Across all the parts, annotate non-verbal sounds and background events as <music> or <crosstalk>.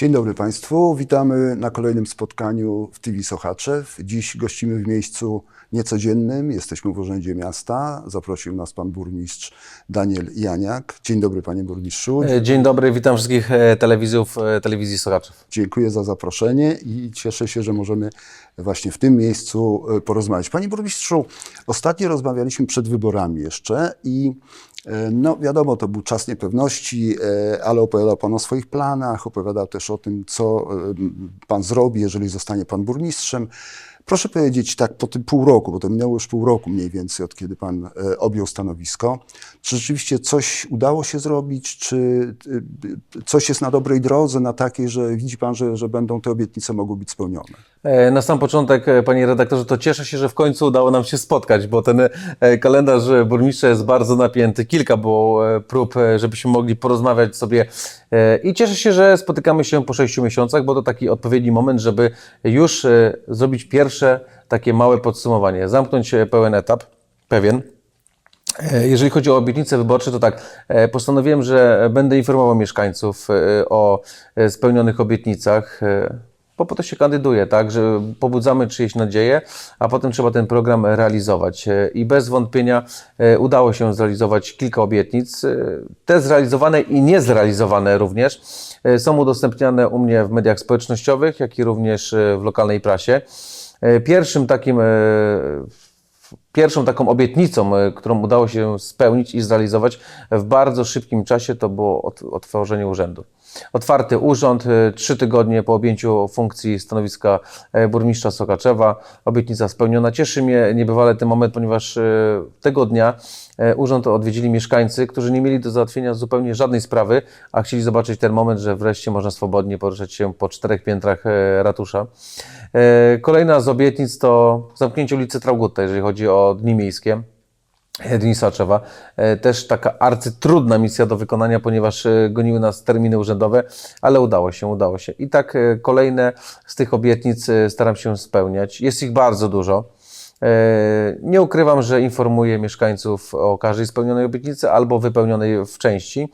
Dzień dobry Państwu. Witamy na kolejnym spotkaniu w TV Sochaczew. Dziś gościmy w miejscu niecodziennym. Jesteśmy w Urzędzie Miasta. Zaprosił nas Pan Burmistrz Daniel Janiak. Dzień dobry Panie Burmistrzu. E, Dzień dobry, witam wszystkich e, telewizów e, telewizji Sochaczew. Dziękuję za zaproszenie i cieszę się, że możemy właśnie w tym miejscu porozmawiać. Panie Burmistrzu, ostatnio rozmawialiśmy przed wyborami jeszcze i no wiadomo, to był czas niepewności, e, ale opowiadał Pan o swoich planach, opowiadał też o tym, co e, Pan zrobi, jeżeli zostanie Pan burmistrzem. Proszę powiedzieć tak po tym pół roku, bo to minęło już pół roku mniej więcej od kiedy Pan e, objął stanowisko. Czy rzeczywiście coś udało się zrobić? Czy e, coś jest na dobrej drodze, na takiej, że widzi Pan, że, że będą te obietnice mogły być spełnione? E, Na sam początek, e, panie redaktorze, to cieszę się, że w końcu udało nam się spotkać, bo ten e, kalendarz burmistrza jest bardzo napięty. Kilka było prób, żebyśmy mogli porozmawiać sobie i cieszę się, że spotykamy się po sześciu miesiącach, bo to taki odpowiedni moment, żeby już zrobić pierwsze takie małe podsumowanie, zamknąć pełen etap, pewien. Jeżeli chodzi o obietnice wyborcze, to tak, postanowiłem, że będę informował mieszkańców o spełnionych obietnicach, bo po to się kandyduje, tak, że pobudzamy czyjeś nadzieje, a potem trzeba ten program realizować. E, I bez wątpienia e, udało się zrealizować kilka obietnic. E, Te zrealizowane i niezrealizowane również są udostępniane u mnie w mediach społecznościowych, jak i również w lokalnej prasie. Pierwszym takim Pierwszą taką obietnicą, którą udało się spełnić i zrealizować w bardzo szybkim czasie, to było ot- otworzenie urzędu. Otwarty urząd, e, trzy tygodnie po objęciu funkcji stanowiska e, burmistrza Sokaczewa. Obietnica spełniona. Cieszy mnie niebywale ten moment, ponieważ e, tego dnia e, urząd odwiedzili mieszkańcy, którzy nie mieli do załatwienia zupełnie żadnej sprawy, a chcieli zobaczyć ten moment, że wreszcie można swobodnie poruszać się po czterech piętrach e, ratusza. Kolejna z obietnic to zamknięcie ulicy Traugutta, jeżeli chodzi o dni miejskie. Dni Saczewa. E, Też taka arcytrudna misja do wykonania, ponieważ e, goniły nas terminy urzędowe, ale udało się, udało się. I tak e, kolejne z tych obietnic staram się spełniać. Jest ich bardzo dużo. Nie ukrywam, że informuję mieszkańców o każdej spełnionej obietnicy albo wypełnionej w części.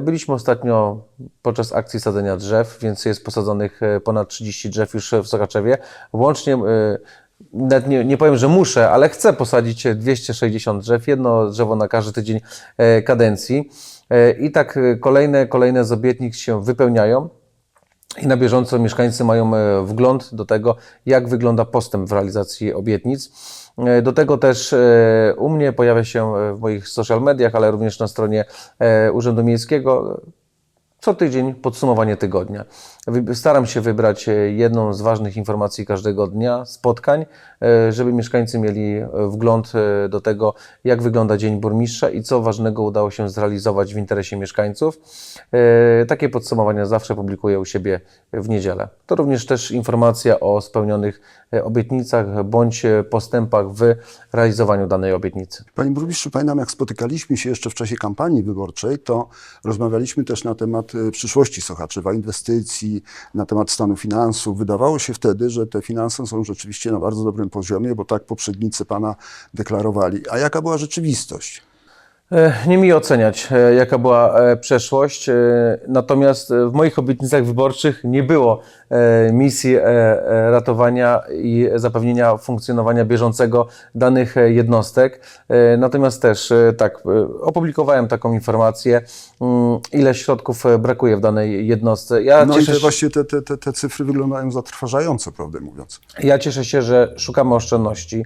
Byliśmy ostatnio podczas akcji sadzenia drzew, więc jest posadzonych ponad 30 drzew już w Sokaczewie. Łącznie, nawet nie, nie powiem, że muszę, ale chcę posadzić 260 drzew, jedno drzewo na każdy tydzień e, kadencji. E, I tak e, kolejne, kolejne z obietnic się wypełniają. I na bieżąco mieszkańcy mają wgląd do tego, jak wygląda postęp w realizacji obietnic. Do tego też u mnie pojawia się w moich social mediach, ale również na stronie Urzędu Miejskiego co tydzień podsumowanie tygodnia. Staram się wybrać e, jedną z ważnych informacji każdego dnia, spotkań, e, żeby mieszkańcy mieli e, wgląd do tego, jak wygląda dzień burmistrza i co ważnego udało się zrealizować w interesie mieszkańców. Takie podsumowania zawsze publikuję u siebie w niedzielę. To również też informacja o spełnionych obietnicach bądź postępach w realizowaniu danej obietnicy. Panie burmistrzu, pamiętam jak spotykaliśmy się jeszcze w czasie kampanii wyborczej, to rozmawialiśmy też na temat przyszłości Sochaczewa, inwestycji, na temat stanu finansów. Wydawało się wtedy, że te finanse są rzeczywiście na bardzo dobrym poziomie, bo tak poprzednicy pana deklarowali. A jaka była rzeczywistość? E, Nie mi oceniać, e, jaka była e, przeszłość, natomiast w moich obietnicach wyborczych nie było misji ratowania i zapewnienia funkcjonowania bieżącego danych jednostek. Natomiast też tak, opublikowałem taką informację, mm, ile środków brakuje w danej jednostce. Ja No i cieszę te, się- właściwie te, te, te, te cyfry wyglądają zatrważająco, prawdę mówiąc. Ja cieszę się, że szukamy oszczędności.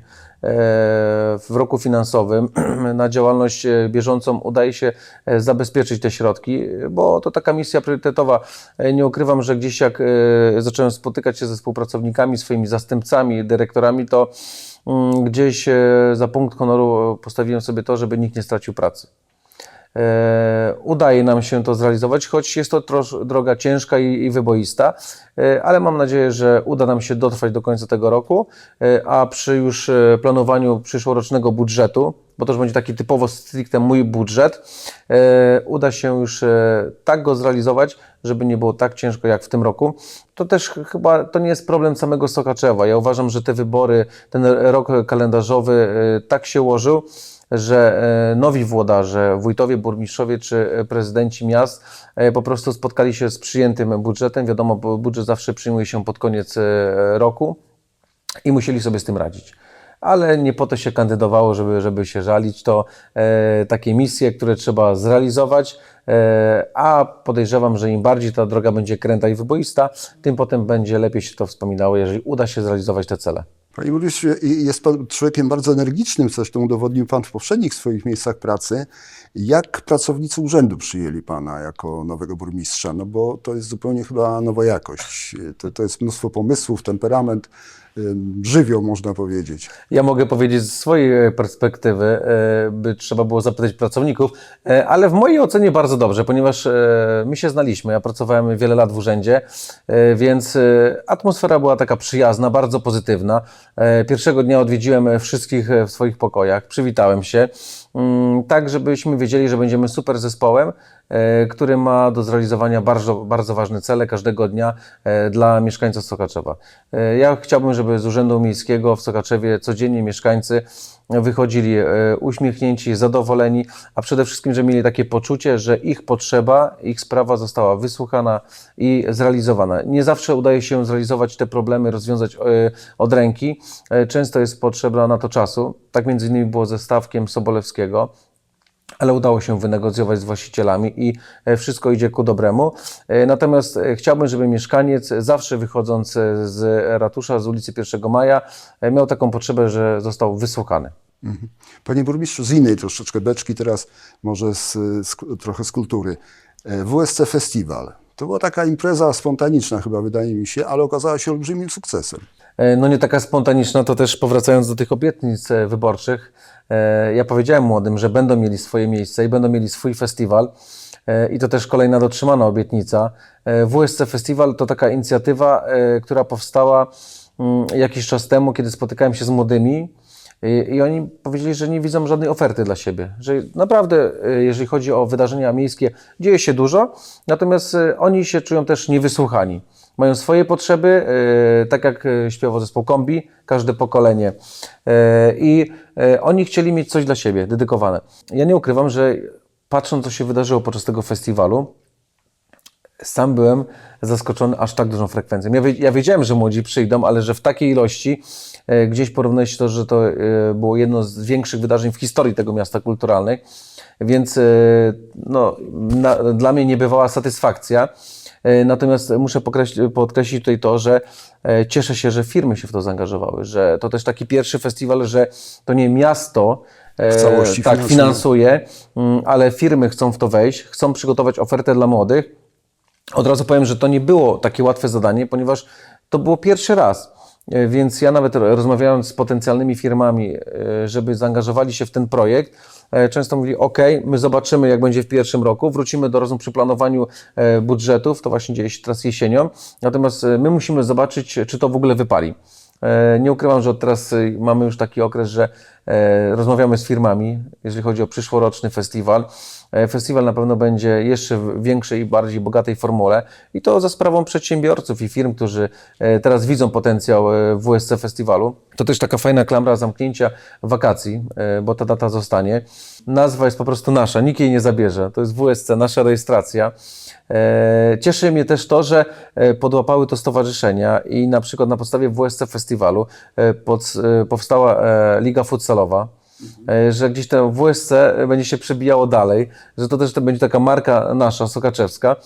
W roku finansowym <clears throat> na działalność e, bieżącą udaje się e, zabezpieczyć te środki, bo to taka misja priorytetowa. E, Nie ukrywam, że gdzieś jak zacząłem spotykać się ze współpracownikami, swoimi zastępcami, dyrektorami, to mm, gdzieś za punkt honoru postawiłem sobie to, żeby nikt nie stracił pracy. E, Udaje nam się to zrealizować, choć jest to droga ciężka i, i wyboista, e, ale mam nadzieję, że uda nam się dotrwać do końca tego roku, e, a przy już planowaniu przyszłorocznego budżetu, bo to już będzie taki typowo stricte mój budżet, uda się już tak go zrealizować, żeby nie było tak ciężko jak w tym roku. To też ch- chyba to nie jest problem samego Sokaczewa. Ja uważam, że te wybory, ten rok kalendarzowy tak się ułożył, że e, nowi włodarze, wójtowie, burmistrzowie czy e, prezydenci miast e, po prostu spotkali się z przyjętym budżetem. Wiadomo, budżet zawsze przyjmuje się pod koniec roku i musieli sobie z tym radzić. Ale nie po to się kandydowało, żeby, żeby się żalić. To e, takie misje, które trzeba zrealizować, e, a podejrzewam, że im bardziej ta droga będzie kręta i wyboista, tym potem będzie lepiej się to wspominało, jeżeli uda się zrealizować te cele. Panie burmistrzu, i- jest pan człowiekiem bardzo energicznym, zresztą udowodnił pan w poprzednich swoich miejscach pracy. Jak pracownicy urzędu przyjęli pana jako nowego burmistrza? No bo to jest zupełnie chyba nowa jakość. To, to jest mnóstwo pomysłów, temperament, żywioł można powiedzieć. Ja mogę powiedzieć z swojej e, perspektywy, e, by trzeba było zapytać pracowników, e, ale w mojej ocenie bardzo dobrze, ponieważ my się znaliśmy. Ja pracowałem wiele lat w urzędzie, więc atmosfera była taka przyjazna, bardzo pozytywna. Pierwszego dnia odwiedziłem wszystkich w swoich pokojach, przywitałem się, mm, tak żebyśmy wiedzieli, że będziemy super zespołem, który ma do zrealizowania bardzo, bardzo ważne cele każdego dnia e, dla mieszkańców Sokaczewa. E, Ja chciałbym, żeby z Urzędu Miejskiego w Sokaczewie codziennie mieszkańcy wychodzili e, uśmiechnięci, zadowoleni, a przede wszystkim, że mieli takie poczucie, że ich potrzeba, ich sprawa została wysłuchana i zrealizowana. Nie zawsze udaje się zrealizować te problemy, rozwiązać e, od ręki. E, Często jest potrzeba na to czasu. Tak między innymi było ze Stawkiem Sobolewskiego ale udało się wynegocjować z właścicielami i e, wszystko idzie ku dobremu. E, Natomiast e, chciałbym, żeby mieszkaniec zawsze wychodząc z ratusza, z ulicy 1 Maja, miał taką potrzebę, że został wysłuchany. Panie burmistrzu, z innej troszeczkę beczki, teraz może z, z, trochę z kultury. WSC Festiwal. To była taka impreza spontaniczna chyba, wydaje mi się, ale okazała się olbrzymim sukcesem. E, No nie taka spontaniczna, to też powracając do tych obietnic e, wyborczych, e, ja powiedziałem młodym, że będą mieli swoje miejsce i będą mieli swój festiwal. I to też kolejna dotrzymana obietnica. WSC Festiwal to taka inicjatywa, która powstała mm, jakiś czas temu, kiedy spotykałem się z młodymi. I, oni powiedzieli, że nie widzą żadnej oferty dla siebie. Że naprawdę, jeżeli chodzi o wydarzenia miejskie, dzieje się dużo, natomiast oni się czują też niewysłuchani. Mają swoje potrzeby, e, tak jak e, śpiewał zespół Kombi, każde pokolenie. E, I oni chcieli mieć coś dla siebie, dedykowane. Ja nie ukrywam, że patrząc, co się wydarzyło podczas tego festiwalu, sam byłem zaskoczony aż tak dużą frekwencją. Ja, wie, ja wiedziałem, że młodzi przyjdą, ale że w takiej ilości, gdzieś porównuje się to, że to było jedno z większych wydarzeń w historii tego miasta kulturalnej, więc no, na, dla mnie niebywała satysfakcja. E, Natomiast muszę podkreślić tutaj to, że e, cieszę się, że firmy się w to zaangażowały, że to też taki pierwszy festiwal, że to nie miasto e, W całości tak, finansuje. finansuje, mm, ale firmy chcą w to wejść, chcą przygotować ofertę dla młodych. Od razu powiem, że to nie było takie łatwe zadanie, ponieważ to było pierwszy raz. E, Więc ja nawet rozmawiając z potencjalnymi firmami, e, żeby zaangażowali się w ten projekt, e, często mówili: OK, my zobaczymy, jak będzie w pierwszym roku, wrócimy do rozmów przy planowaniu budżetów, to właśnie dzieje się teraz jesienią, natomiast my musimy zobaczyć, czy to w ogóle wypali. Nie ukrywam, że od teraz mamy już taki okres, że rozmawiamy z firmami, jeżeli chodzi o przyszłoroczny festiwal. E, Festiwal na pewno będzie jeszcze w większej i bardziej bogatej formule i to za sprawą przedsiębiorców i firm, którzy e, teraz widzą potencjał e, w WSC Festiwalu. To też taka fajna klamra zamknięcia wakacji, bo ta data zostanie. Nazwa jest po prostu nasza, nikt jej nie zabierze. To jest WSC, nasza rejestracja. Cieszy mnie też to, że podłapały to stowarzyszenia i na przykład na podstawie WSC Festiwalu powstała Liga Futsalowa, e, że gdzieś to WSC będzie się przebijało dalej, że to też to będzie taka marka nasza, sokaczewska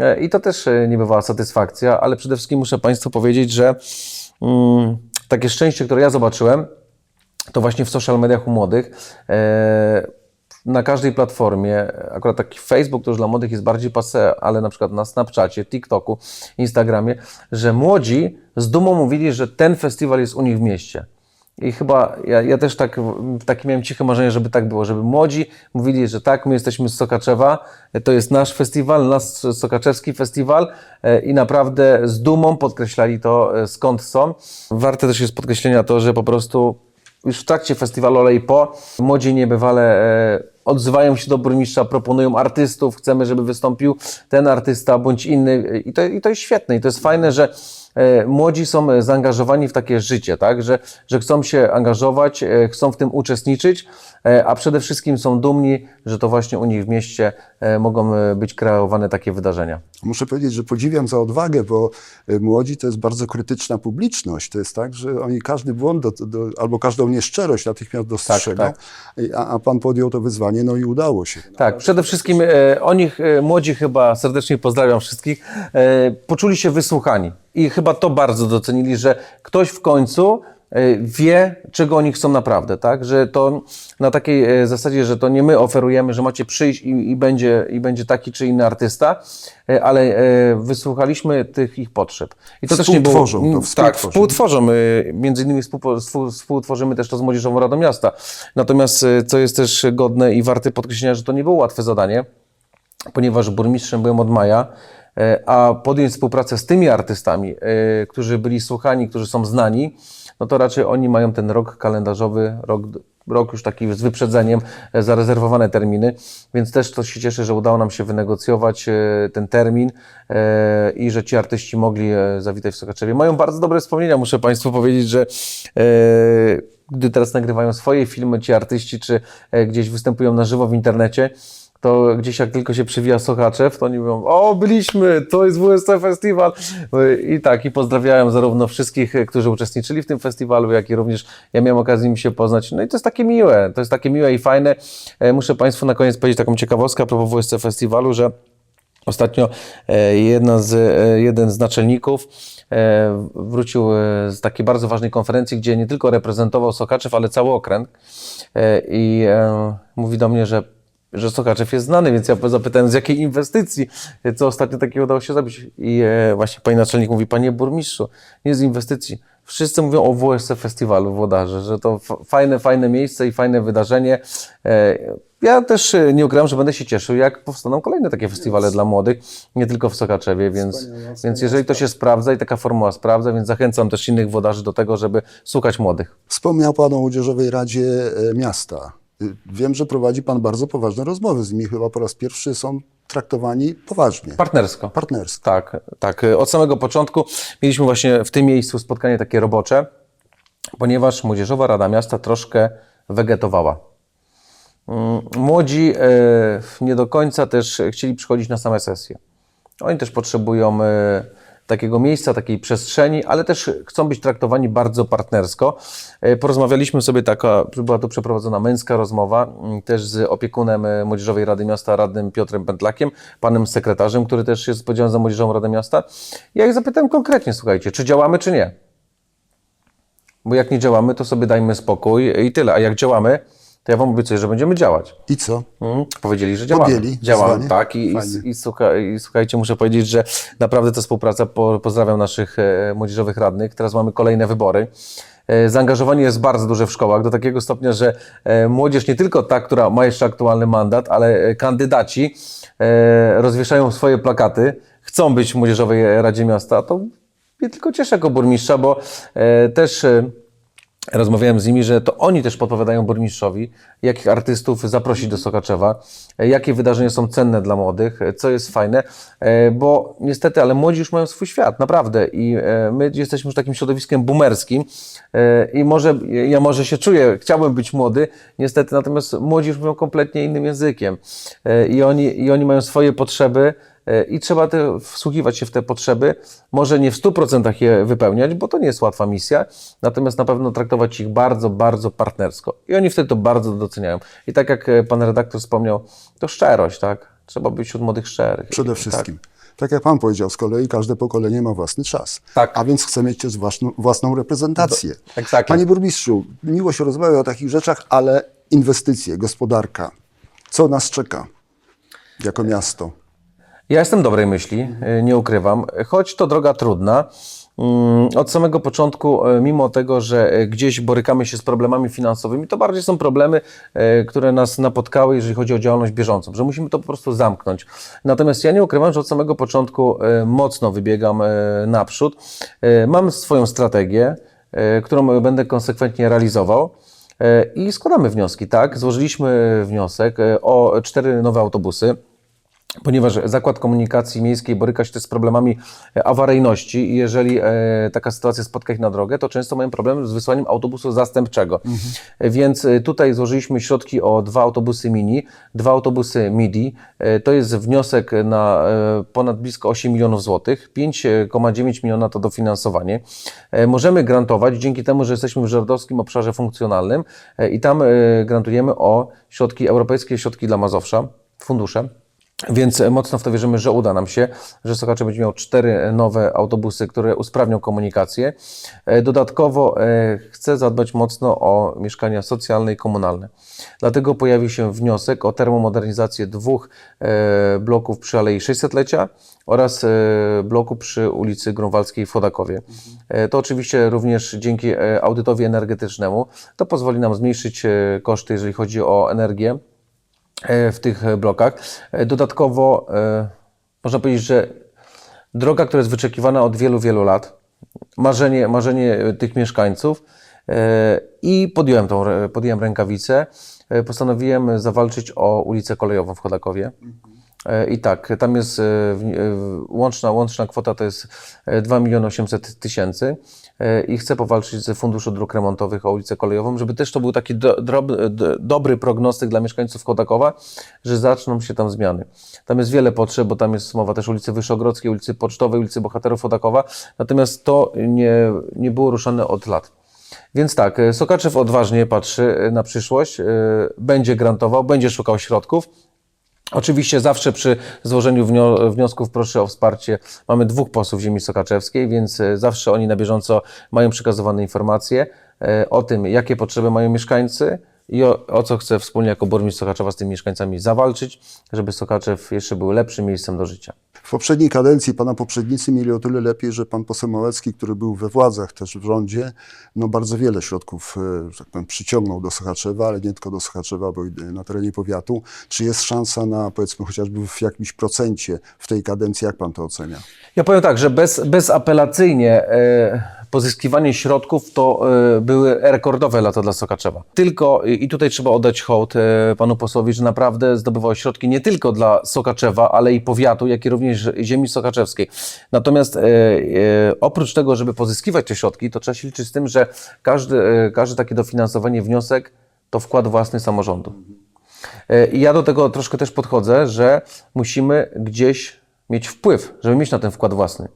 E, i to też e, nie bywała satysfakcja, ale przede wszystkim muszę Państwu powiedzieć, że mm, takie szczęście, które ja zobaczyłem, to właśnie w social mediach u młodych. Na każdej platformie, akurat taki Facebook to już dla młodych jest bardziej passe, ale na przykład na Snapchacie, TikToku, Instagramie, że młodzi z dumą mówili, że ten festiwal jest u nich w mieście. I chyba ja, ja też tak, takie miałem ciche marzenie, żeby tak było, żeby młodzi mówili, że tak, my jesteśmy z Sokaczewa, to jest nasz festiwal, nasz Sokaczewski festiwal e, i naprawdę z dumą podkreślali to, e, skąd są. Warte też jest podkreślenia to, że po prostu już w trakcie festiwalu, ale i po, młodzi niebywale e, odzywają się do burmistrza, proponują artystów, chcemy, żeby wystąpił ten artysta bądź inny i to, i to jest świetne i to jest fajne, że młodzi są e, zaangażowani w takie życie, tak? że, że chcą się angażować, e, chcą w tym uczestniczyć, e, a przede wszystkim są dumni, że to właśnie u nich w mieście e, mogą e, być kreowane takie wydarzenia. Muszę powiedzieć, że podziwiam za odwagę, bo młodzi to jest bardzo krytyczna publiczność. To jest tak, że oni każdy błąd do, do, albo każdą nieszczerość natychmiast dostrzegą, tak. I- A, a pan podjął to wyzwanie, no i udało się. Tak, przede wszystkim e, o nich e, młodzi chyba serdecznie pozdrawiam wszystkich, e, poczuli się wysłuchani i chyba to bardzo docenili, że ktoś w końcu e, wie, czego oni chcą naprawdę, tak? Że to na takiej e, zasadzie, że to nie my oferujemy, że macie przyjść i, i, będzie, i będzie taki czy inny artysta, e, ale wysłuchaliśmy tych ich potrzeb. I to też nie było... To, Mm, Tak, współtworzą. Między innymi współtworzymy też to z Młodzieżową Radą Miasta. Natomiast co jest też godne i warte podkreślenia, że to nie było łatwe zadanie, ponieważ burmistrzem byłem od maja, a podjąć współpracę z tymi artystami, e, którzy byli słuchani, którzy są znani, no to raczej oni mają ten rok kalendarzowy, rok, rok już taki z wyprzedzeniem, e, zarezerwowane terminy, więc też to się cieszę, że udało nam się wynegocjować e, ten termin e, i że ci artyści mogli e, zawitać w Sokaczewie. Mają bardzo dobre wspomnienia, muszę Państwu powiedzieć, że e, gdy teraz nagrywają swoje filmy ci artyści, czy e, gdzieś występują na żywo w internecie, to gdzieś jak tylko się przywija Sochaczew, to oni mówią, o byliśmy, to jest WSC Festiwal. I tak, i pozdrawiałem zarówno wszystkich, którzy uczestniczyli w tym festiwalu, jak i również ja miałem okazję im się poznać. No i to jest takie miłe, to jest takie miłe i fajne. E, Muszę Państwu na koniec powiedzieć taką ciekawostkę a propos WSC Festiwalu, że Ostatnio e, jedna z, e, jeden z naczelników wrócił z takiej bardzo ważnej konferencji, gdzie nie tylko reprezentował Sokaczew, ale cały okręg. I mówi do mnie, że, że Sokaczew jest znany, więc ja zapytałem z jakiej inwestycji, e, co ostatnio takiego udało się zrobić. I e, właśnie pani naczelnik mówi, panie burmistrzu, nie z inwestycji. Wszyscy mówią o WSC Festiwalu w Wodarze, że to fajne, fajne miejsce i fajne wydarzenie. E, Ja też e, nie ukrywam, że będę się cieszył, jak powstaną kolejne takie festiwale dla młodych, nie tylko w Sokaczewie, więc, więc jeżeli to się sprawdza i taka formuła sprawdza, więc zachęcam też innych wodarzy do tego, żeby słuchać młodych. Wspomniał Pan o Młodzieżowej Radzie e, Miasta. Wiem, że prowadzi Pan bardzo poważne rozmowy z nimi. Chyba po raz pierwszy są traktowani poważnie, Partnersko. partnersko. Tak, tak. Od samego początku mieliśmy właśnie w tym miejscu spotkanie takie robocze, ponieważ Młodzieżowa Rada Miasta troszkę wegetowała. Mm, Młodzi e, nie do końca też chcieli przychodzić na same sesje. Oni też potrzebują e, takiego miejsca, takiej przestrzeni, ale też chcą być traktowani bardzo partnersko. E, Porozmawialiśmy sobie, taka, była tu przeprowadzona męska rozmowa, mm, też z opiekunem e, Młodzieżowej Rady Miasta, radnym Piotrem Pętlakiem, panem sekretarzem, który też jest odpowiedzialny za Młodzieżową Radę Miasta. Ja ich zapytałem konkretnie, słuchajcie, czy działamy, czy nie? Bo jak nie działamy, to sobie dajmy spokój i tyle. A jak działamy, to ja wam obiecuję, że będziemy działać. I co? Mm, powiedzieli, że działamy. Podjęli działamy, wyzwanie? tak. I, i, i, słucha, I słuchajcie, muszę powiedzieć, że naprawdę ta współpraca, po, pozdrawiam naszych e, młodzieżowych radnych. Teraz mamy kolejne wybory. E, Zaangażowanie jest bardzo duże w szkołach, do takiego stopnia, że e, młodzież nie tylko ta, która ma jeszcze aktualny mandat, ale e, kandydaci e, rozwieszają swoje plakaty, chcą być w Młodzieżowej Radzie Miasta. To mnie tylko cieszę jako burmistrza, bo e, też e, Rozmawiałem z nimi, że to oni też podpowiadają burmistrzowi, jakich artystów zaprosić do Sokaczewa, jakie wydarzenia są cenne dla młodych, co jest fajne, e, bo niestety, ale młodzi już mają swój świat, naprawdę. I e, my jesteśmy już takim środowiskiem boomerskim e, i może, ja może się czuję, chciałbym być młody, niestety, natomiast młodzi już mówią kompletnie innym językiem i oni, i oni mają swoje potrzeby, i trzeba te, wsłuchiwać się w te potrzeby. Może nie w 100% je wypełniać, bo to nie jest łatwa misja, natomiast na pewno traktować ich bardzo, bardzo partnersko. I oni wtedy to bardzo doceniają. I tak jak e, pan redaktor wspomniał, to szczerość, tak? Trzeba być wśród młodych szczerych. Przede wszystkim. Tak. jak Pan powiedział, z kolei każde pokolenie ma własny czas. Tak. A więc chce mieć też własną, własną reprezentację. exactly. Panie burmistrzu, miło się rozmawia o takich rzeczach, ale inwestycje, gospodarka, co nas czeka jako miasto? Ja jestem dobrej myśli, y, nie ukrywam, choć to droga trudna. Mm, Od samego początku, y, mimo tego, że y, gdzieś borykamy się z problemami finansowymi, to bardziej są problemy, które nas napotkały, jeżeli chodzi o działalność bieżącą, że musimy to po prostu zamknąć. Natomiast ja nie ukrywam, że od samego początku mocno wybiegam naprzód. Mam swoją strategię, którą będę konsekwentnie realizował. I składamy wnioski, tak? Złożyliśmy wniosek o cztery nowe autobusy ponieważ Zakład Komunikacji Miejskiej boryka się też z problemami e, awaryjności i jeżeli e, taka sytuacja spotka ich na drogę, to często mają problem z wysłaniem autobusu zastępczego. E, Więc e, tutaj złożyliśmy środki o dwa autobusy mini, dwa autobusy MIDI. E, To jest wniosek na e, ponad blisko 8 milionów złotych. 5,9 miliona to dofinansowanie. E, Możemy grantować dzięki temu, że jesteśmy w żerdowskim obszarze funkcjonalnym e, i tam e, grantujemy o środki, europejskie środki dla Mazowsza, fundusze. Więc e, mocno w to wierzymy, że uda nam się, że Sokacze będzie miał cztery nowe autobusy, które usprawnią komunikację. E, Dodatkowo e, chcę zadbać mocno o mieszkania socjalne i komunalne. Dlatego pojawił się wniosek o termomodernizację dwóch bloków przy Alei 600-lecia oraz bloku przy ulicy Grunwaldzkiej w Fodakowie. E, To oczywiście również dzięki audytowi energetycznemu. To pozwoli nam zmniejszyć koszty, jeżeli chodzi o energię w tych e, blokach. E, Dodatkowo e, można powiedzieć, że droga, która jest wyczekiwana od wielu, wielu lat, marzenie, marzenie e, tych mieszkańców e, i podjąłem, tą, podjąłem rękawicę, E, postanowiłem zawalczyć o ulicę kolejową w Chodakowie. E, I tak, tam jest e, e, łączna, łączna kwota to jest e, 2 miliony 800 tysięcy E, i chcę powalczyć ze Funduszu Dróg Remontowych o ulicę kolejową, żeby też to był taki do, drob, d, dobry prognostyk dla mieszkańców Chodakowa, że zaczną się tam zmiany. Tam jest wiele potrzeb, bo tam jest mowa też ulicy Wyszogrodzkiej, ulicy Pocztowej, ulicy Bohaterów Chodakowa, natomiast to nie, nie było ruszane od lat. Więc tak, e, Sokaczew odważnie patrzy e, na przyszłość, e, będzie grantował, będzie szukał środków. Oczywiście zawsze przy złożeniu wnio- wniosków proszę o wsparcie. Mamy dwóch posłów ziemi sokaczewskiej, więc e, zawsze oni na bieżąco mają przekazywane informacje e, o tym, jakie potrzeby mają mieszkańcy i o, o co chce wspólnie jako burmistrz Sokaczewa z tymi mieszkańcami zawalczyć, żeby Sokaczew jeszcze był lepszym miejscem do życia. W poprzedniej kadencji pana poprzednicy mieli o tyle lepiej, że pan poseł Małecki, który był we władzach też w rządzie, no bardzo wiele środków, e, tak powiem, przyciągnął do Sochaczewa, ale nie tylko do Sochaczewa, bo na terenie powiatu. Czy jest szansa na, powiedzmy, chociażby w jakimś procencie w tej kadencji? Jak pan to ocenia? Ja powiem tak, że bez, bezapelacyjnie e, pozyskiwanie środków to e, były rekordowe lata dla Sokaczewa. Tylko, i tutaj trzeba oddać hołd e, panu posłowi, że naprawdę zdobywał środki nie tylko dla Sokaczewa, ale i powiatu, jak i również ziemi sokaczewskiej. Natomiast e, oprócz tego, żeby pozyskiwać te środki, to trzeba się liczyć z tym, że każdy, każde takie dofinansowanie, wniosek to wkład własny samorządu. I ja do tego troszkę też podchodzę, że musimy gdzieś mieć wpływ, żeby mieć na ten wkład własny.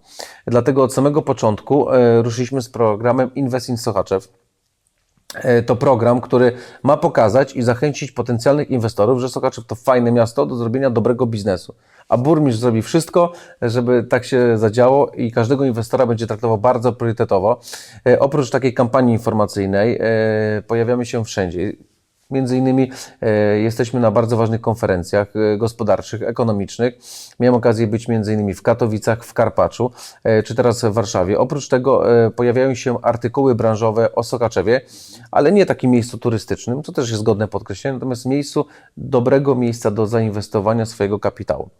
Dlatego od samego początku e, ruszyliśmy z programem Invest in Sochaczew. E, To program, który ma pokazać i zachęcić potencjalnych inwestorów, że Sokaczew to fajne miasto do zrobienia dobrego biznesu. A burmistrz zrobi wszystko, żeby tak się zadziało i każdego inwestora będzie traktował bardzo priorytetowo. E, Oprócz takiej kampanii informacyjnej pojawiamy się wszędzie. Między innymi e, jesteśmy na bardzo ważnych konferencjach e, gospodarczych, ekonomicznych. Miałem okazję być między innymi w Katowicach, w Karpaczu, e, czy teraz w Warszawie. Oprócz tego pojawiają się artykuły branżowe o Sokaczewie, ale nie takim miejscu turystycznym, co też jest godne podkreślenia, natomiast miejscu dobrego miejsca do zainwestowania swojego kapitału.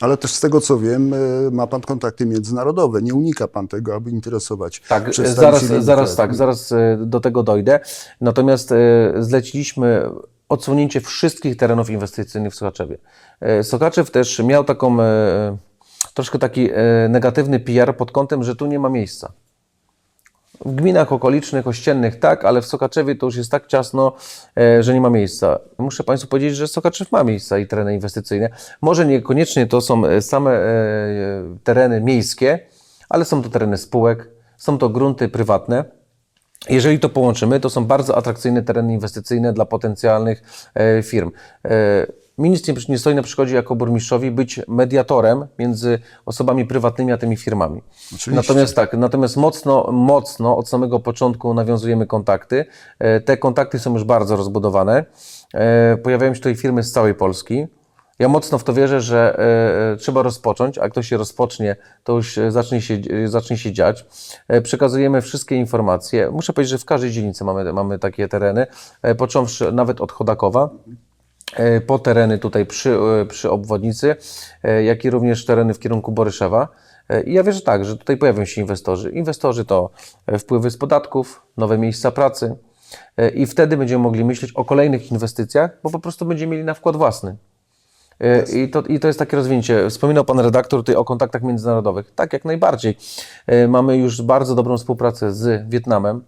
Ale też z tego, co wiem, e, ma pan kontakty międzynarodowe. Nie unika pan tego, aby interesować Tak, zaraz, przedstawicieli zaraz kraju. tak, zaraz e, do tego dojdę. Natomiast e, zleciliśmy odsłonięcie wszystkich terenów inwestycyjnych w Sokaczewie. E, Sokaczew też miał taką e, troszkę taki e, negatywny PR pod kątem, że tu nie ma miejsca. W gminach okolicznych, ościennych tak, ale w Sokaczewie to już jest tak ciasno, e, że nie ma miejsca. Muszę Państwu powiedzieć, że Sokaczew ma miejsca i tereny inwestycyjne. Może niekoniecznie to są e, same e, tereny miejskie, ale są to tereny spółek, są to grunty prywatne. Jeżeli to połączymy, to są bardzo atrakcyjne tereny inwestycyjne dla potencjalnych firm. E, Ministr nie- stoi na przeszkodzie jako burmistrzowi być mediatorem między osobami prywatnymi a tymi firmami. Oczywiście. Natomiast tak, natomiast mocno, mocno od samego początku nawiązujemy kontakty. E, Te kontakty są już bardzo rozbudowane. E, Pojawiają się tutaj firmy z całej Polski. Ja mocno w to wierzę, że e, trzeba rozpocząć, a jak to się rozpocznie, to już zacznie się, zacznie się dziać. E, przekazujemy wszystkie informacje. Muszę powiedzieć, że w każdej dzielnicy mamy, mamy takie tereny, e, począwszy nawet od Chodakowa po tereny tutaj przy, e, przy obwodnicy, e, jak i również tereny w kierunku Boryszewa. E, I ja wierzę tak, że tutaj pojawią się inwestorzy. Inwestorzy to e, wpływy z podatków, nowe miejsca pracy e, i wtedy będziemy mogli myśleć o kolejnych inwestycjach, bo po prostu będziemy mieli na wkład własny. E, I to, I to jest takie rozwinięcie. Wspominał Pan redaktor tutaj o kontaktach międzynarodowych. Tak, jak najbardziej. E, Mamy już bardzo dobrą współpracę z Wietnamem.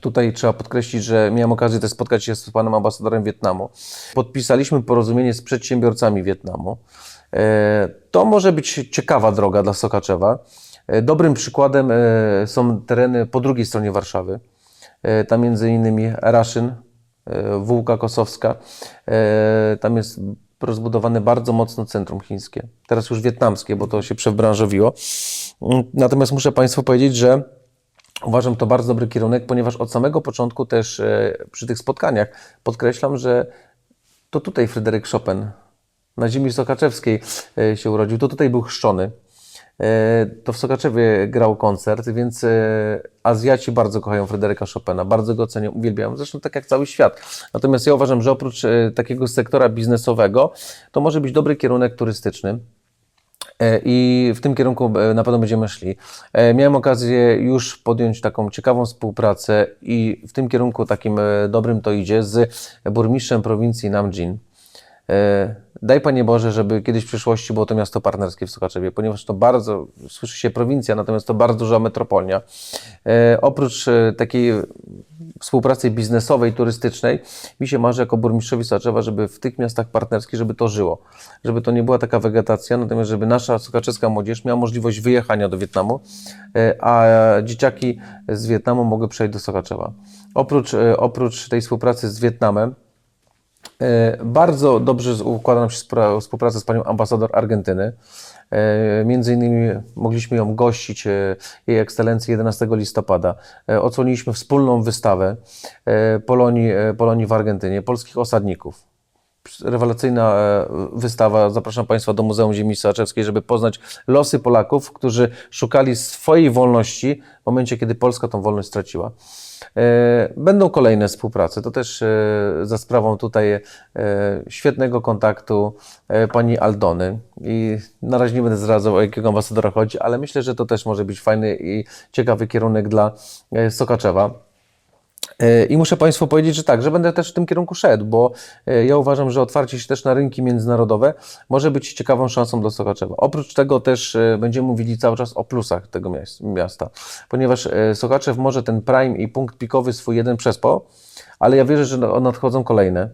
Tutaj trzeba podkreślić, że miałem okazję też spotkać się z panem ambasadorem Wietnamu. Podpisaliśmy porozumienie z przedsiębiorcami Wietnamu. E, To może być ciekawa droga dla Sokaczewa. E, Dobrym przykładem e, są tereny po drugiej stronie Warszawy. Tam między innymi Raszyn, Wółka Kosowska. Tam jest rozbudowane bardzo mocno centrum chińskie. Teraz już wietnamskie, bo to się przebranżowiło. Natomiast muszę Państwu powiedzieć, że Uważam to bardzo dobry kierunek, ponieważ od samego początku też e, przy tych spotkaniach podkreślam, że to tutaj Fryderyk Chopin na ziemi sokaczewskiej e, się urodził, to tutaj był chrzczony. E, To w Sokaczewie grał koncert, więc Azjaci bardzo kochają Fryderyka Chopina, bardzo go cenią, uwielbiają, zresztą tak jak cały świat. Natomiast ja uważam, że oprócz takiego sektora biznesowego, to może być dobry kierunek turystyczny. E, I w tym kierunku e, na pewno będziemy szli. E, Miałem okazję już podjąć taką ciekawą współpracę i w tym kierunku takim dobrym to idzie z burmistrzem prowincji Namjin. E, Daj Panie Boże, żeby kiedyś w przyszłości było to miasto partnerskie w Sokaczewie, ponieważ to bardzo, słyszy się prowincja, natomiast to bardzo duża metropolia. E, Oprócz e, takiej współpracy biznesowej, turystycznej, mi się marzy jako burmistrzowi Sokaczewa, żeby w tych miastach partnerskich, żeby to żyło. Żeby to nie była taka wegetacja, natomiast żeby nasza sokaczewska młodzież miała możliwość wyjechania do Wietnamu, a dzieciaki z Wietnamu mogły przejść do Sokaczewa. Oprócz, oprócz tej współpracy z Wietnamem, Bardzo dobrze układa nam się współpraca z panią ambasador Argentyny. E, Między innymi mogliśmy ją gościć, e, jej ekscelencję 11 listopada. E, Odsłoniliśmy wspólną wystawę e, Polonii, e, Polonii w Argentynie, polskich osadników. Rewelacyjna e, wystawa. Zapraszam Państwa do Muzeum Ziemi Sochaczewskiej, żeby poznać losy Polaków, którzy szukali swojej wolności w momencie, kiedy Polska tą wolność straciła. E, Będą kolejne współprace. To też e, za sprawą tutaj świetnego kontaktu pani Aldony. I na razie nie będę zdradzał, o jakiego ambasadora chodzi, ale myślę, że to też może być fajny i ciekawy kierunek dla Sokaczewa. E, I muszę Państwu powiedzieć, że tak, że będę też w tym kierunku szedł, bo e, ja uważam, że otwarcie się też na rynki międzynarodowe może być ciekawą szansą dla Sokaczewa. Oprócz tego też e, będziemy mówili cały czas o plusach tego mias- miasta, ponieważ Sokaczew może ten prime i punkt pikowy swój jeden przespał, ale ja wierzę, że nadchodzą kolejne.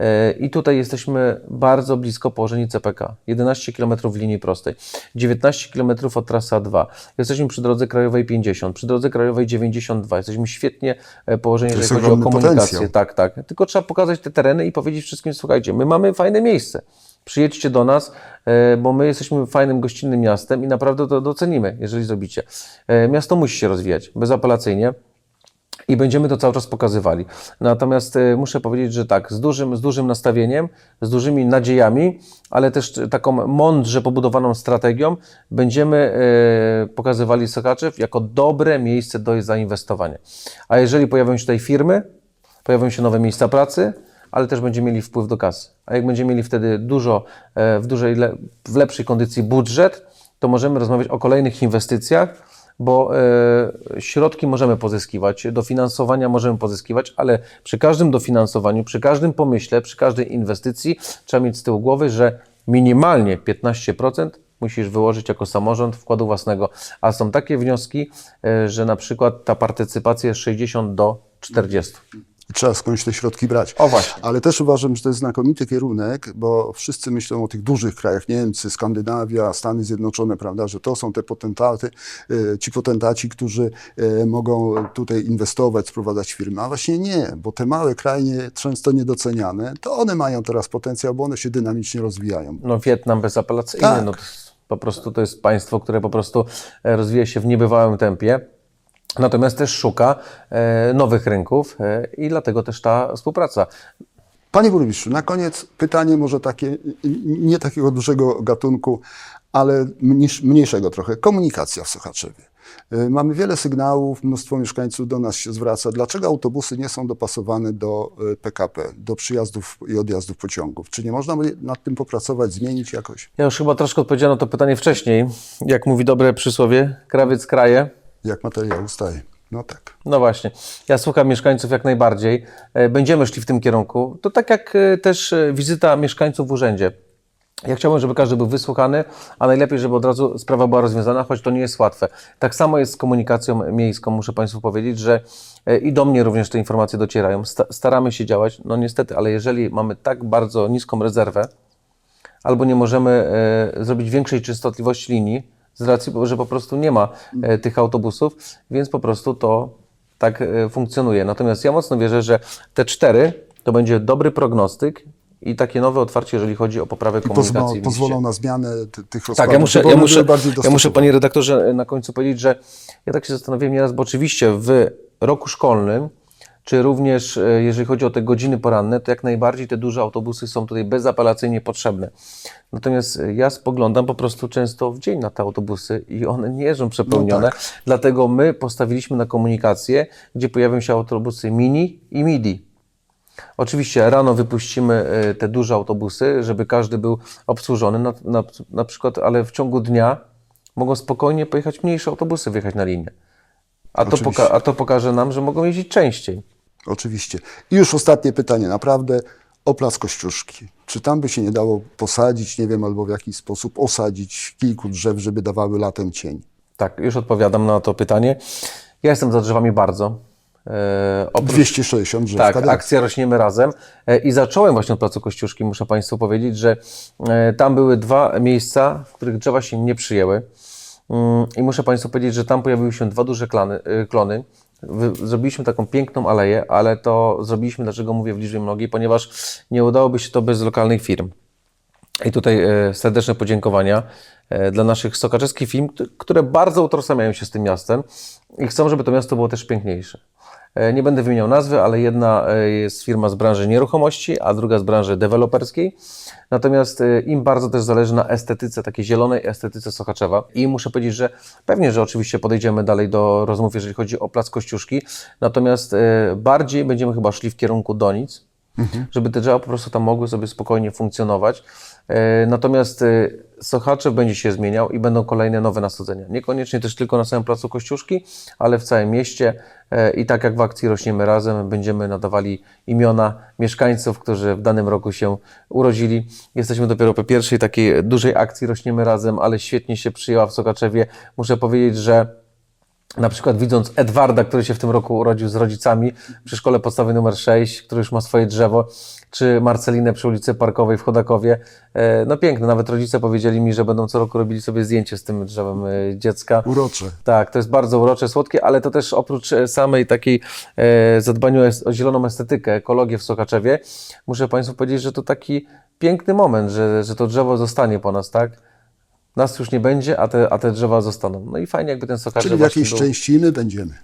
E, I tutaj jesteśmy bardzo blisko położeni CPK. 11 km w linii prostej, 19 km od trasy A2. Jesteśmy przy drodze krajowej 50, przy drodze krajowej 92. Jesteśmy świetnie e, położeni, jeżeli chodzi o komunikację. potencjał. Tak, tak. Tylko trzeba pokazać te tereny i powiedzieć wszystkim, słuchajcie, my mamy fajne miejsce. Przyjedźcie do nas, e, bo my jesteśmy fajnym, gościnnym miastem i naprawdę to docenimy, jeżeli zrobicie. Miasto musi się rozwijać bezapelacyjnie. I będziemy to cały czas pokazywali. Natomiast e, muszę powiedzieć, że tak, z dużym, z dużym nastawieniem, z dużymi nadziejami, ale też taką mądrze pobudowaną strategią, będziemy e, pokazywali Sokaczew jako dobre miejsce do zainwestowania. A jeżeli pojawią się tutaj firmy, pojawią się nowe miejsca pracy, ale też będziemy mieli wpływ do kasy. A jak będziemy mieli wtedy dużo, e, w dużej, w lepszej kondycji budżet, to możemy rozmawiać o kolejnych inwestycjach, bo e, środki możemy pozyskiwać, dofinansowania możemy pozyskiwać, ale przy każdym dofinansowaniu, przy każdym pomyśle, przy każdej inwestycji trzeba mieć z tyłu głowy, że minimalnie 15% musisz wyłożyć jako samorząd wkładu własnego. A są takie wnioski, e, że na przykład ta partycypacja jest 60 do 40. I trzeba skądś te środki brać. O właśnie. Ale też uważam, że to jest znakomity kierunek, bo wszyscy myślą o tych dużych krajach, Niemcy, Skandynawia, Stany Zjednoczone, prawda, że to są te potentaty, e, ci potentaci, którzy e, mogą tutaj inwestować, sprowadzać firmy. A właśnie nie, bo te małe kraje często niedoceniane, to one mają teraz potencjał, bo one się dynamicznie rozwijają. No Wietnam bezapelacyjny, Tak. no po prostu to jest państwo, które po prostu e, rozwija się w niebywałym tempie. Natomiast też szuka e, nowych rynków e, i dlatego też ta współpraca. Panie burmistrzu, na koniec pytanie może takie, nie takiego dużego gatunku, ale mniejsz, mniejszego trochę. Komunikacja w Sochaczewie. Y, Mamy wiele sygnałów, mnóstwo mieszkańców do nas się zwraca. Dlaczego autobusy nie są dopasowane do PKP, do przyjazdów i odjazdów pociągów? Czy nie można nad tym popracować, zmienić jakoś? Ja już chyba troszkę odpowiedziałem na to pytanie wcześniej. Jak mówi dobre przysłowie, krawiec kraje. Jak materiał ustaje? No tak. No właśnie, ja słucham mieszkańców jak najbardziej. E, Będziemy szli w tym kierunku. To tak jak e, też e, wizyta mieszkańców w urzędzie. Ja chciałbym, żeby każdy był wysłuchany, a najlepiej, żeby od razu sprawa była rozwiązana, choć to nie jest łatwe. Tak samo jest z komunikacją miejską, muszę Państwu powiedzieć, że i do mnie również te informacje docierają. Sta- Staramy się działać, no niestety, ale jeżeli mamy tak bardzo niską rezerwę, albo nie możemy zrobić większej częstotliwości linii, z racji, że po prostu nie ma e, tych autobusów, więc po prostu to tak e, funkcjonuje. Natomiast ja mocno wierzę, że te cztery to będzie dobry prognostyk i takie nowe otwarcie, jeżeli chodzi o poprawę komunikacji. Pozwolą, pozwolą na zmianę ty, tych rozkładów. Tak, ja muszę, ja, muszę, ja muszę, panie redaktorze, na końcu powiedzieć, że ja tak się zastanowiłem nieraz, bo oczywiście w roku szkolnym, czy również e, jeżeli chodzi o te godziny poranne, to jak najbardziej te duże autobusy są tutaj bezapelacyjnie potrzebne. Natomiast e, ja spoglądam po prostu często w dzień na te autobusy i one nie jeżdżą przepełnione, No tak. dlatego my postawiliśmy na komunikację, gdzie pojawią się autobusy mini i midi. Oczywiście rano wypuścimy e, te duże autobusy, żeby każdy był obsłużony, na, na, na przykład, ale w ciągu dnia mogą spokojnie pojechać mniejsze autobusy, wjechać na linię. A to, a to pokaże nam, że mogą jeździć częściej. Oczywiście. I już ostatnie pytanie, naprawdę o plac Kościuszki. Czy tam by się nie dało posadzić, nie wiem, albo w jakiś sposób osadzić kilku drzew, żeby dawały latem cień? Tak, już odpowiadam na to pytanie. Ja jestem za drzewami bardzo. E, oprócz 260 drzew. Tak, kadencji. akcja Rośniemy Razem. E, I zacząłem właśnie od Placu Kościuszki, muszę Państwu powiedzieć, że e, tam były dwa miejsca, w których drzewa się nie przyjęły. Mm, I muszę Państwu powiedzieć, że tam pojawiły się dwa duże klany, e, klony. Zrobiliśmy taką piękną aleję, ale to zrobiliśmy, dlaczego mówię w liczbie mnogiej, ponieważ nie udałoby się to bez lokalnych firm. I tutaj e, serdeczne podziękowania e, dla naszych sokaczewskich firm, które bardzo utożsamiają się z tym miastem i chcą, żeby to miasto było też piękniejsze. E, Nie będę wymieniał nazwy, ale jedna e, jest firma z branży nieruchomości, a druga z branży deweloperskiej. Natomiast e, im bardzo też zależy na estetyce, takiej zielonej estetyce Sochaczewa. I muszę powiedzieć, że pewnie, że oczywiście podejdziemy dalej do rozmów, jeżeli chodzi o Plac Kościuszki. Natomiast bardziej będziemy chyba szli w kierunku Donic, żeby te drzewa po prostu tam mogły sobie spokojnie funkcjonować. Natomiast Sochaczew będzie się zmieniał i będą kolejne nowe nasadzenia. Niekoniecznie też tylko na samym placu Kościuszki, ale w całym mieście. E, I tak jak w akcji Rośniemy Razem, będziemy nadawali imiona mieszkańców, którzy w danym roku się urodzili. Jesteśmy dopiero po pierwszej takiej dużej akcji Rośniemy Razem, ale świetnie się przyjęła w Sokaczewie. Muszę powiedzieć, że na przykład widząc Edwarda, który się w tym roku urodził z rodzicami przy szkole podstawowej numer 6, który już ma swoje drzewo, czy Marcelinę przy ulicy Parkowej w Chodakowie. E, No piękne, nawet rodzice powiedzieli mi, że będą co roku robili sobie zdjęcie z tym drzewem e, dziecka. Urocze. Tak, to jest bardzo urocze, słodkie, ale to też oprócz e, samej takiej zadbaniu o zieloną estetykę, ekologię w Sokaczewie, muszę Państwu powiedzieć, że to taki piękny moment, że, że to drzewo zostanie po nas, tak? Nas już nie będzie, a te, a te drzewa zostaną. No i fajnie, jakby ten Sokaczew Czyli jakiejś był... części my będziemy.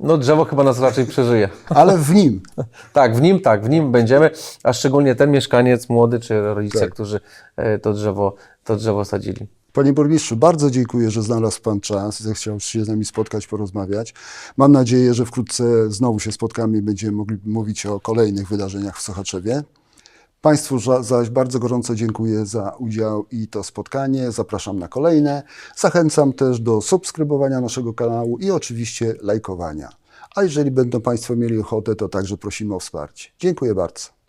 No drzewo chyba nas raczej przeżyje. Ale w nim. <laughs> Tak, w nim tak, w nim będziemy, a szczególnie ten mieszkaniec młody czy rodzice, Tak. którzy e, to drzewo, to drzewo sadzili. Panie burmistrzu, bardzo dziękuję, że znalazł Pan czas, że chciał się z nami spotkać, porozmawiać. Mam nadzieję, że wkrótce znowu się spotkamy i będziemy mogli mówić o kolejnych wydarzeniach w Sochaczewie. Państwu za- zaś bardzo gorąco dziękuję za udział i to spotkanie. Zapraszam na kolejne. Zachęcam też do subskrybowania naszego kanału i oczywiście lajkowania. A jeżeli będą Państwo mieli ochotę, to także prosimy o wsparcie. Dziękuję bardzo.